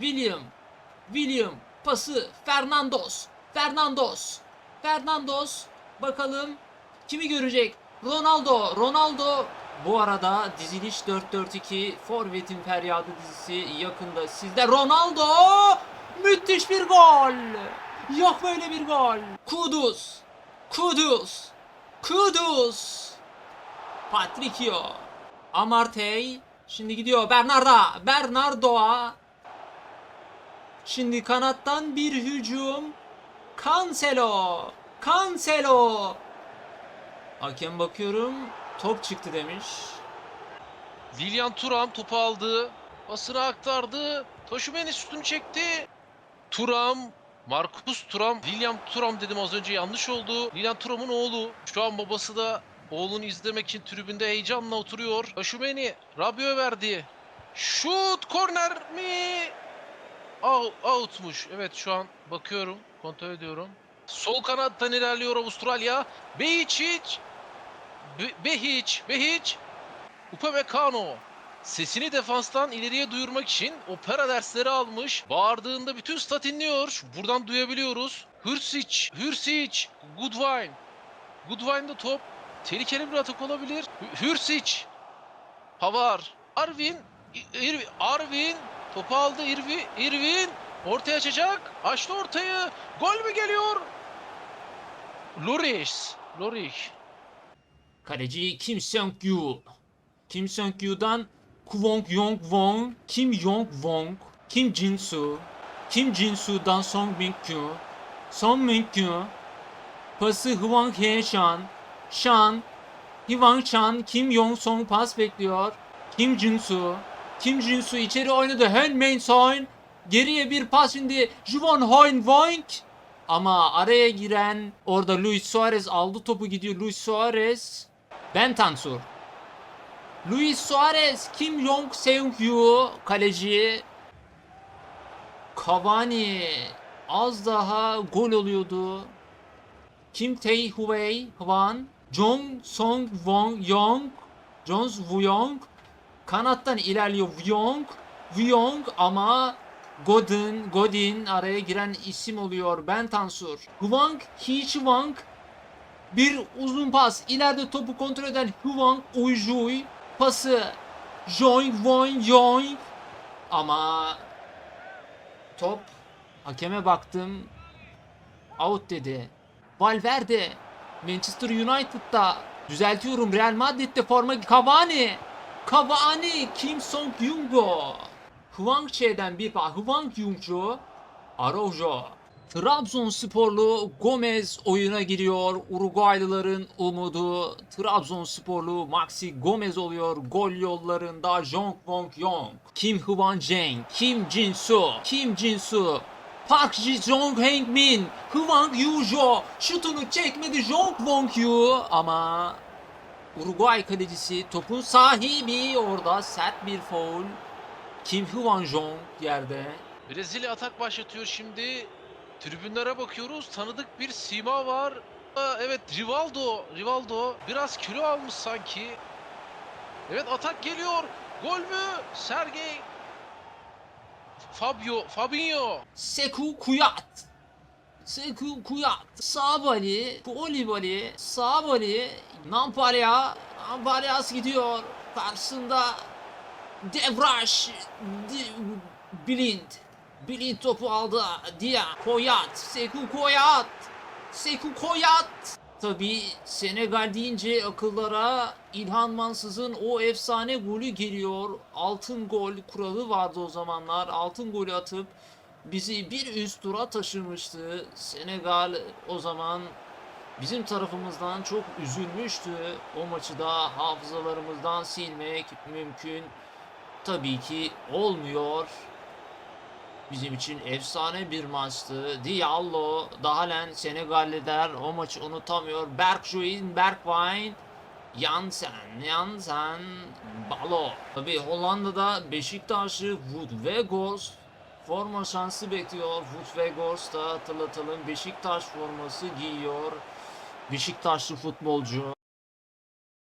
William. William. Pası. Fernandos. Fernandos. Fernandos. Bakalım kimi görecek? Ronaldo. Ronaldo. Bu arada diziliş 4-4-2 Forvet'in Feryadı dizisi yakında sizde. Ronaldo! Müthiş bir gol! Yok böyle bir gol. Kudus. Kudus. Kudus. Patricio. Amartey. Şimdi gidiyor Bernarda. Bernardo'a. Şimdi kanattan bir hücum. Cancelo. Cancelo. Hakem bakıyorum. Top çıktı demiş. William Turam topu aldı. Basına aktardı. Taşumeni üstünü çekti. Turam. Marcus Turam. William Turam dedim az önce yanlış oldu. William Turam'ın oğlu. Şu an babası da oğlunu izlemek için tribünde heyecanla oturuyor. Taşumeni Rabiot verdi. Şut korner mi? Out, outmuş. Evet şu an bakıyorum. Kontrol ediyorum. Sol kanattan ilerliyor Avustralya. Behic. Be Behic. Behic. Upamecano sesini defanstan ileriye duyurmak için opera dersleri almış. Bağırdığında bütün stat inliyor. Buradan duyabiliyoruz. Hürsic, Hürsic, Goodwine. Goodwine'da top. Tehlikeli bir atak olabilir. Hü- Hürsic. Pavar. Arvin. Arvin. Topu aldı Irvi, Irvin. Ortaya açacak. Açtı ortayı. Gol mü geliyor? Loris. Loris. Kaleci Kim Seong-yu. Kim Seong-yu'dan Kwon Yong-won, Kim Yong-won, Kim Jin-soo, Kim Jin-soo'dan Song Min-kyu, Song Min-kyu, pası Hwang Hye-shan, Shan, Hwang Chan, Kim Yong-song pas bekliyor. Kim Jin-soo, Kim Jin-soo içeri oynadı. Hen Min-son, geriye bir pas şimdi Jwon Hoin-wonk. Ama araya giren orada Luis Suarez aldı topu gidiyor. Luis Suarez ben Tansur. Luis Suarez, Kim Jong Seung Yu kaleci. Cavani az daha gol oluyordu. Kim Tae Huey Hwan, Jong Song Won Yong, Jones Wuyong kanattan ilerliyor Wuyong, Wuyong ama Godin, Godin araya giren isim oluyor. Ben Tansur. Hwang Hee Wang bir uzun pas. İleride topu kontrol eden Hwang Ujui. Pası Joing Won Yoing. Ama top hakeme baktım. Out dedi. Valverde Manchester United'da düzeltiyorum Real Madrid'de forma Cavani. Cavani Kim Song Yungo. Hwang Che'den bir pas. Hwang Yungju. Araujo. Trabzonsporlu Gomez oyuna giriyor. Uruguaylıların umudu Trabzonsporlu Maxi Gomez oluyor. Gol yollarında Jong Wong Yong, Kim Hwan Jeng, Kim Jin Soo, Kim Jin Soo, Park Ji Jong Heng Min, Hwang Yujo şutunu çekmedi Jong Wong Yu ama Uruguay kalecisi topun sahibi orada sert bir foul. Kim Hwan Jong yerde. Brezilya atak başlatıyor şimdi. Tribünlere bakıyoruz. Tanıdık bir sima var. Evet Rivaldo. Rivaldo biraz kilo almış sanki. Evet atak geliyor. Gol mü? Sergey. Fabio. Fabinho. Seku Kuyat. Seku Kuyat. Sabali, Kolibali, Sabali, Nampalya, Nampalyas gidiyor. Karşısında Devraş, Blind. Blind topu aldı. Dia, Koyat, Seku Koyat. Seku Koyat. Tabi Senegal deyince akıllara İlhan Mansız'ın o efsane golü geliyor. Altın gol kuralı vardı o zamanlar. Altın golü atıp bizi bir üst tura taşımıştı. Senegal o zaman bizim tarafımızdan çok üzülmüştü. O maçı da hafızalarımızdan silmek mümkün. Tabii ki olmuyor. Bizim için efsane bir maçtı. Diallo, Dahlen, Senegalliler o maçı unutamıyor. Bergwijn, Bergwijn, Jansen, Jansen, Balo. Tabii Hollanda'da Beşiktaşlı Wout Weghorst forma şansı bekliyor. Wout Weghorst da hatırlatalım Beşiktaş forması giyiyor. Beşiktaşlı futbolcu.